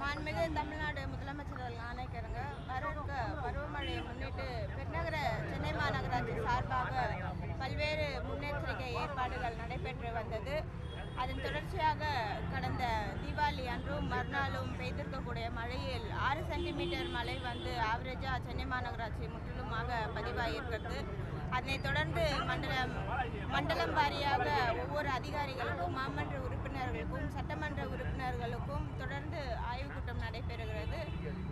மாண்புமிகு தமிழ்நாடு முதலமைச்சர் அவர்கள் ஆணைக்கிறங்க வரவிருக்க பருவமழையை முன்னிட்டு பெருநகர சென்னை மாநகராட்சி சார்பாக பல்வேறு முன்னெச்சரிக்கை ஏற்பாடுகள் நடைபெற்று வந்தது. அதன் தொடர்ச்சியாக கடந்த தீபாவளி அன்றும் மறுநாளும் பெய்திருக்கக்கூடிய மழையில் ஆறு சென்டிமீட்டர் மழை வந்து ஆவரேஜாக சென்னை மாநகராட்சி முற்றிலுமாக பதிவாகியிருக்கிறது. அதனைத் தொடர்ந்து மண்டலம் மண்டலம் வாரியாக ஒவ்வொரு அதிகாரிகளுக்கும் மாமன்ற உறுப்பினர்களுக்கும் சட்டமன்ற உறுப்பினர்களுக்கும் தொடர்ந்து ஆய்வுக் கூட்டம் நடைபெறுகிறது.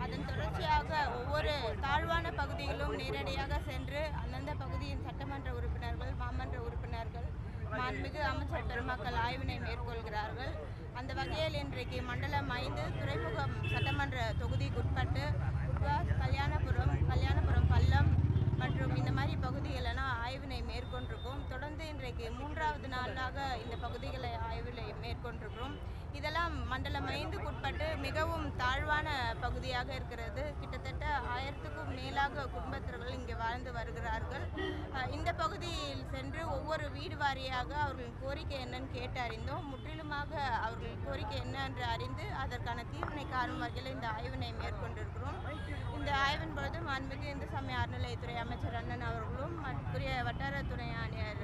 அதன் தொடர்ச்சியாக ஒவ்வொரு தாழ்வான பகுதியிலும் நேரடியாக சென்று அந்தந்த பகுதியின் சட்டமன்ற உறுப்பினர்கள் மாமன்ற உறுப்பினர்கள் மாண்புமிகு அமைச்சர் பெருமக்கள் ஆய்வினை மேற்கொள்கிறார்கள். அந்த வகையில் இன்றைக்கு மண்டலம் ஐந்து துறைமுகம் சட்டமன்ற தொகுதிக்குட்பட்டு கல்யாணபுரம் கல்யாணபுரம் பள்ளம் மற்றும் இந்த மாதிரி பகுதிகளெல்லாம் ஆய்வினை மேற்கொண்டிருக்கோம். தொடர்ந்து இன்றைக்கு மூன்றாவது நாளாக இந்த பகுதிகளை ஆய்வினை மேற்கொண்டிருக்கிறோம். இதெல்லாம் மண்டலம் ஐந்துக்குட்பட்டு மிகவும் தாழ்வான பகுதியாக இருக்கிறது. கிட்டத்தட்ட ஆயிரத்துக்கும் மேலாக குடும்பத்தினர்கள் இங்கே வாழ்ந்து வருகிறார்கள். இந்த பகுதியில் சென்று ஒவ்வொரு வீடு வாரியாக அவர்களின் கோரிக்கை என்னன்னு கேட்டு அறிந்தோம் முற்றிலுமாக அவர்களின் கோரிக்கை என்ன என்று அறிந்து அதற்கான தீர்வினை காணும் வகையில் இந்த ஆய்வினை மேற்கொண்டிருக்கிறோம். இந்த ஆய்வின் பொழுது மாண்புமிகு இந்து சமய அறநிலையத்துறை அமைச்சர் அண்ணன் அவர்களும் மற்ற வட்டார துணை ஆணையர்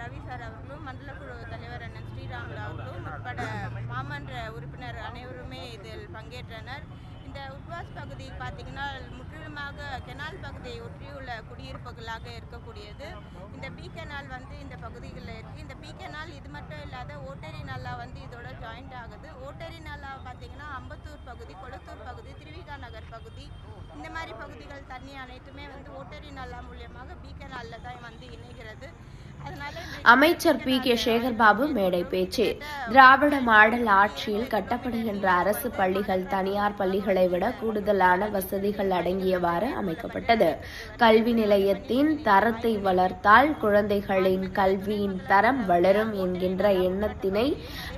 ரவி சார் அவர்களும் மண்டல குழு தலைவர் அண்ணன் ஸ்ரீராமுலு அவர்களும் உட்பட மாமன்ற உறுப்பினர் அனைவருமே இதில் பங்கேற்றனர். இந்த உட்வாஸ் பகுதி பார்த்தீங்கன்னா முற்றிலுமாக கெனால் பகுதியை ஒட்டியுள்ள குடியிருப்புகளாக இருக்கக்கூடியது. இந்த பி கெனால் வந்து இந்த பகுதிகளில் இருக்குது இந்த பி கெனால் இது மட்டும் இல்லாத ஓட்டரி நல்லா வந்து இதோட ஜாயிண்ட் ஆகுது. ஓட்டரி நாலா பார்த்தீங்கன்னா அம்பத்தூர் பகுதி கொளத்தூர் பகுதி திருவிகா நகர் பகுதி. இந்த மாதிரி பகுதிகள் தண்ணி அனைத்துமே வந்து ஓட்டரி நல்லா மூலியமாக பி கெனாலில் தான் வந்து இணைகிறது. அமைச்சர் பி. கே. சேகர்பாபு மேடை பேச்சு. திராவிட மாடல் ஆட்சியில் கட்டப்படுகின்ற அரசு பள்ளிகள் தனியார் பள்ளிகளை விட கூடுதலான வசதிகள் அடங்கியவாறு அமைக்கப்பட்டது. கல்வி நிலையத்தின் தரத்தை வளர்த்தால் குழந்தைகளின் கல்வியின் தரம் வளரும் என்கின்ற எண்ணத்தினை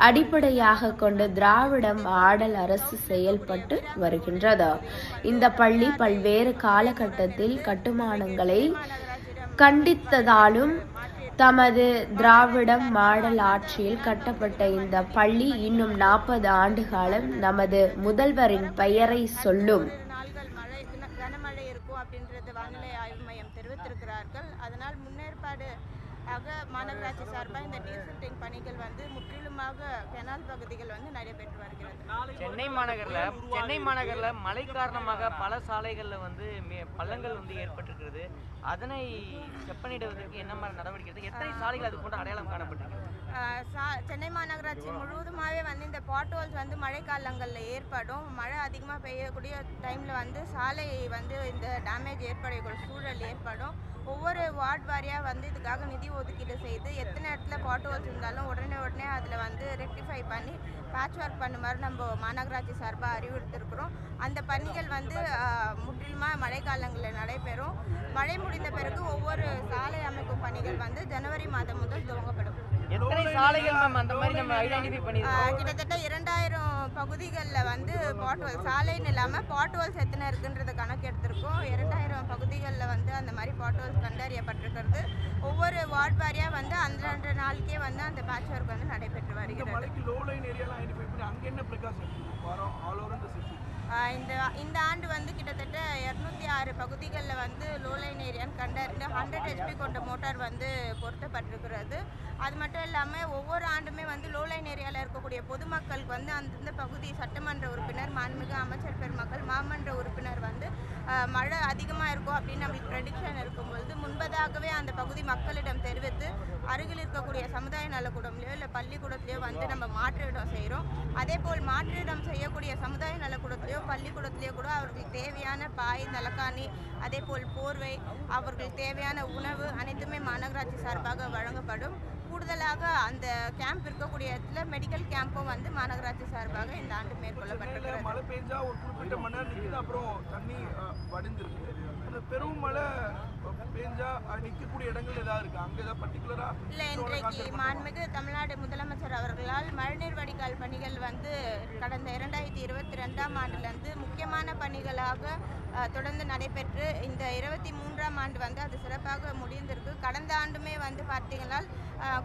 அடிப்படையாக கொண்டு திராவிட மாடல் அரசு செயல்பட்டு வருகின்றது. இந்த பள்ளி பல்வேறு காலகட்டத்தில் கட்டுமானங்களை கண்டித்ததாலும் தமது திராவிடம் மாடல் ஆட்சியில் கட்டப்பட்ட இந்த பள்ளி இன்னும் நாற்பது ஆண்டு காலம் நமது முதல்வரின் பெயரை சொல்லும். கனமழை இருக்கும் அப்படின்றது வானிலை ஆய்வு மையம் தெரிவித்திருக்கிறார்கள். அதனால் முன்னேற்பாடு ஆக மாநகராட்சி சார்பாக இந்த டீசல்டிங் பணிகள் வந்து முற்றிலுமாக கெனால் பகுதிகள் வந்து நடைபெற்று வருகிறது. சென்னை மாநகரில் சென்னை மாநகரில் மழை காரணமாக பல சாலைகளில் வந்து பள்ளங்கள் வந்து ஏற்பட்டிருக்கிறது. அதனை செப்பனிடுவதற்கு என்ன மாதிரி நடவடிக்கை எத்தனை சாலைகள் அது போன்ற அடையாளம் காணப்பட்டிருக்கு சென்னை மாநகராட்சி முழுவதுமாகவே வந்து இந்த பாட்ஹோல்ஸ் வந்து மழை காலங்களில் ஏற்படும். மழை அதிகமாக பெய்யக்கூடிய டைமில் வந்து சாலை வந்து இந்த டேமேஜ் ஏற்படக்கூடிய சூழல் ஏற்படும். ஒவ்வொரு வார்டு வாரியாக வந்து இதுக்காக நிதி ஒதுக்கீடு செய்து எத்தனை இடத்துல பாட்ஹோல்ஸ் இருந்தாலும் உடனே உடனே அதில் வந்து ரெக்டிஃபை பண்ணி பேட்ச் ஒர்க் பண்ணுமாறு நம்ம மாநகராட்சி சார்பாக அறிவுறுத்திருக்கிறோம். அந்த பணிகள் வந்து முற்றிலுமாக மழை காலங்களில் நடைபெறும். மழை முடிந்த பிறகு ஒவ்வொரு சாலை அமைக்கும் பணிகள் வந்து ஜனவரி மாதம் முதல் துவங்கப்படும். கிட்டத்தட்ட இரண்டாயிரம் பகுதிகளில் வந்து பாட்வல் சாலைன்னு இல்லாமல் பாட்வல்ஸ் எத்தனை இருக்குன்றது கணக்கு எடுத்திருக்கோம் பகுதிகளில் வந்து அந்த மாதிரி பாட்வல்ஸ் கண்டறியப்பட்டிருக்கிறது. ஒவ்வொரு வார்டு வாரியாக வந்து அந்தந்த நாளுக்கே வந்து அந்த பேட்ச் ஒர்க் வந்து நடைபெற்று வருகிறது. இந்த சிட்டி இந்த ஆண்டு வந்து கிட்டத்தட்ட இரநூத்தி ஆறு பகுதிகளில் வந்து லோலைன் ஏரியான்னு கண்டறிந்து ஹண்ட்ரட் ஹெச்பி கொண்ட மோட்டார் வந்து பொருத்தப்பட்டிருக்கிறது. அது மட்டும் இல்லாமல் ஒவ்வொரு ஆண்டுமே வந்து லோலைன் ஏரியாவில் இருக்கக்கூடிய பொதுமக்களுக்கு வந்து அந்தந்த பகுதி சட்டமன்ற உறுப்பினர் மாண்புமிகு அமைச்சர் பெருமக்கள் மாமன்ற உறுப்பினர் வந்து மழை அதிகமாக இருக்கும் அப்படின்னு நம்மளுக்கு ப்ரெடிக்ஷன் இருக்கும் பொழுது முன்பதாகவே அந்த பகுதி மக்களிடம் தெரிவித்து அருகில் இருக்கக்கூடிய சமுதாய நலக்கூடம்லையோ இல்லை பள்ளிக்கூடத்திலையோ வந்து நம்ம மாற்றிடம் செய்கிறோம் அதே போல் மாற்றிடம் செய்யக்கூடிய சமுதாய நலக்கூடத்திலையோ பள்ளிக்கூடத்திலையோ கூட அவர்களுக்கு தேவையான பாய் நலக்காணி அதே போல் போர்வை அவர்களுக்கு தேவையான உணவு அனைத்துமே மாநகராட்சி சார்பாக வழங்கப்படும். கூடுதலாக அந்த கேம்ப் இருக்கக்கூடிய இடத்துல மெடிக்கல் கேம்பும் வந்து மாநகராட்சி சார்பாக இந்த ஆண்டு மேற்கொள்ளப்பட்டிருக்கிறது. மழை பெஞ்சா ஒரு குறிப்பிட்ட மணி நேரம் அப்புறம் தண்ணி வடிஞ்சிருக்கு அந்த பெரும் மழை பெஞ்சா அஹ், நிக்கக்கூடிய இடங்கள் ஏதாவது இருக்கு? அங்க ஏதாவது பர்டிகுலரா இல்லை இன்றைக்கு மாண்புமிகு தமிழ்நாடு முதலமைச்சர் அவர்களால் மழைநீர் வடிகால் பணிகள் வந்து கடந்த இரண்டாயிரத்தி இருபத்தி ரெண்டாம் ஆண்டுலேருந்து முக்கியமான பணிகளாக தொடர்ந்து நடைபெற்று இந்த இருபத்தி மூன்றாம் ஆண்டு வந்து அது சிறப்பாக முடிந்திருக்கு. கடந்த ஆண்டுமே வந்து பார்த்தீங்கன்னா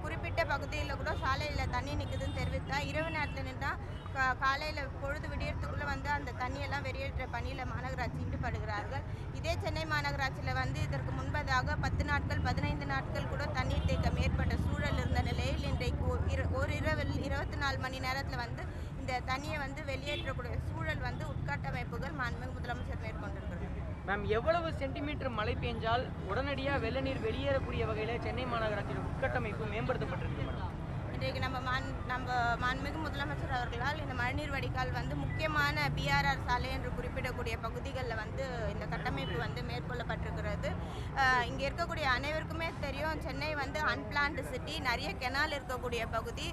குறிப்பிட்ட பகுதியில் கூட சாலையில் தண்ணி நிற்குதுன்னு தெரிவித்தா இரவு நேரத்தில் நின்றால் கா காலையில் பொழுது விடியறதுக்குள்ளே வந்து அந்த தண்ணியெல்லாம் வெளியேற்ற பணியில் மாநகராட்சி ஈடுபடுகிறார்கள். இதே சென்னை மாநகராட்சியில் வந்து இதற்கு முன்பதாக பத்து நாட்கள் பதினைந்து நாட்கள் கூட தண்ணீர் தேக்கம் ஏற்பட்ட சூழல் இருந்த நிலையில் இன்றைக்கு ஒரு இரவில் இருபத்தி நாலு மணி நேரத்தில் வந்து இந்த தண்ணியை வந்து வெளியேற்றக்கூடிய சூழல் வந்து உட்கட்டமைப்புகள் மாண்பு முதலமைச்சர் மேற்கொண்டிருக்கிறார். மேம் எவ்வளவு சென்டிமீட்டர் மழை பெஞ்சால் உடனடியாக வெள்ள நீர் வெளியேறக்கூடிய வகையில் சென்னை மாநகராட்சியோட உட்கட்டமைப்பு மேம்படுத்தப்பட்டிருக்கு மேடம்? இன்றைக்கு நம்ம மான் நம்ம மாண்புமிகு முதலமைச்சர் அவர்களால் இந்த மழைநீர் வடிகால் வந்து முக்கியமான பிஆர்ஆர் சாலை என்று குறிப்பிடக்கூடிய பகுதிகளில் வந்து இந்த கட்டமைப்பு வந்து மேற்கொள்ளப்பட்டிருக்கிறது. இங்கே இருக்கக்கூடிய அனைவருக்குமே தெரியும் சென்னை வந்து அன்பிளான்டு சிட்டி நிறைய கெனால் இருக்கக்கூடிய பகுதி.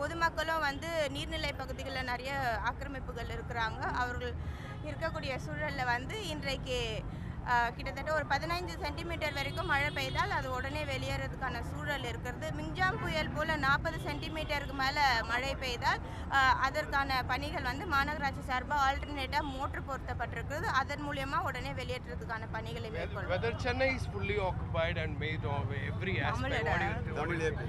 பொதுமக்களும் வந்து நீர்நிலை பகுதிகளில் நிறைய ஆக்கிரமிப்புகள் இருக்கிறாங்க. அவர்கள் இருக்கக்கூடிய சூழலில் வந்து இன்றைக்கு கிட்டத்தட்ட ஒரு பதினைந்து சென்டிமீட்டர் வரைக்கும் மழை பெய்தால் அது உடனே வெளியேறதுக்கான சூழல் இருக்கிறது. மிங்ஜாம் புயல் போல் நாற்பது சென்டிமீட்டருக்கு மேலே மழை பெய்தால் அதற்கான பணிகள் வந்து மாநகராட்சி சார்பாக ஆல்டர்னேட்டாக மோட்ரு பொருத்தப்பட்டிருக்கிறது. அதன் மூலியமா உடனே வெளியேற்றதுக்கான பணிகளை மேற்கொள்ளும் you- what do. you-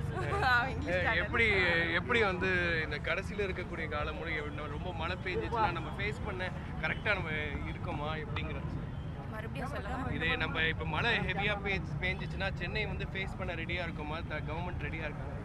Eh, எப்படி எப்படி வந்து இந்த கடைசியில் இருக்கக்கூடிய காலம் முறை இன்னும் ரொம்ப மழை பெஞ்சிச்சுன்னா நம்ம ஃபேஸ் பண்ண கரெக்டாக நம்ம இருக்கோமா எப்படிங்கிறது. மறுபடியும் சொல்லுங்கள் இதே நம்ம இப்போ மழை ஹெவியாக பே பேஞ்சிச்சுன்னா சென்னை வந்து ஃபேஸ் பண்ண ரெடியாக இருக்குமா? கவர்மெண்ட் ரெடியாக இருக்காங்க